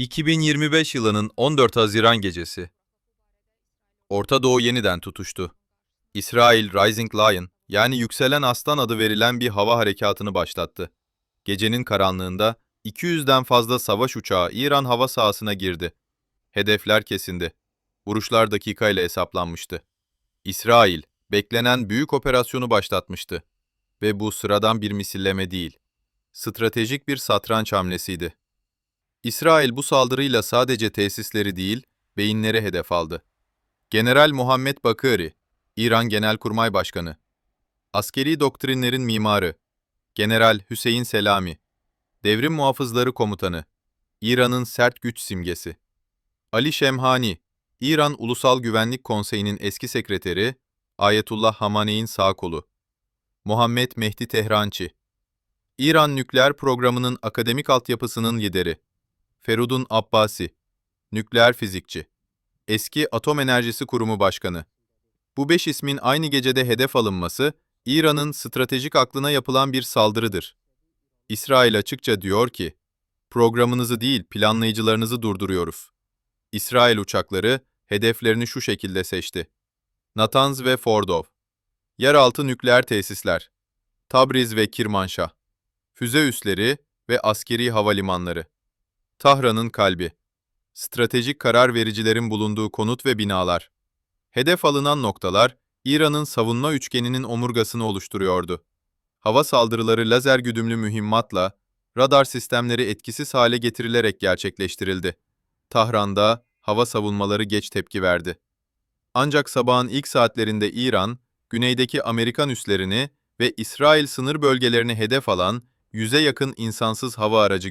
2025 yılının 14 Haziran gecesi. Orta Doğu yeniden tutuştu. İsrail Rising Lion yani yükselen aslan adı verilen bir hava harekatını başlattı. Gecenin karanlığında 200'den fazla savaş uçağı İran hava sahasına girdi. Hedefler kesindi. Vuruşlar dakikayla hesaplanmıştı. İsrail, beklenen büyük operasyonu başlatmıştı. Ve bu sıradan bir misilleme değil. Stratejik bir satranç hamlesiydi. İsrail bu saldırıyla sadece tesisleri değil, beyinleri hedef aldı. General Muhammed Bakıri, İran Genelkurmay Başkanı, askeri doktrinlerin mimarı, General Hüseyin Selami, Devrim Muhafızları Komutanı, İran'ın sert güç simgesi, Ali Şemhani, İran Ulusal Güvenlik Konseyi'nin eski sekreteri, Ayetullah Hamaney'in sağ kolu, Muhammed Mehdi Tehrançı, İran nükleer programının akademik altyapısının lideri, Ferudun Abbasi, nükleer fizikçi, eski Atom Enerjisi Kurumu Başkanı. Bu beş ismin aynı gecede hedef alınması, İran'ın stratejik aklına yapılan bir saldırıdır. İsrail açıkça diyor ki, programınızı değil planlayıcılarınızı durduruyoruz. İsrail uçakları hedeflerini şu şekilde seçti. Natanz ve Fordov, yeraltı nükleer tesisler, Tabriz ve Kirmanşah, füze üsleri ve askeri havalimanları. Tahran'ın kalbi. Stratejik karar vericilerin bulunduğu konut ve binalar. Hedef alınan noktalar, İran'ın savunma üçgeninin omurgasını oluşturuyordu. Hava saldırıları lazer güdümlü mühimmatla, radar sistemleri etkisiz hale getirilerek gerçekleştirildi. Tahran'da hava savunmaları geç tepki verdi. Ancak sabahın ilk saatlerinde İran, güneydeki Amerikan üslerini ve İsrail sınır bölgelerini hedef alan yüze yakın insansız hava aracı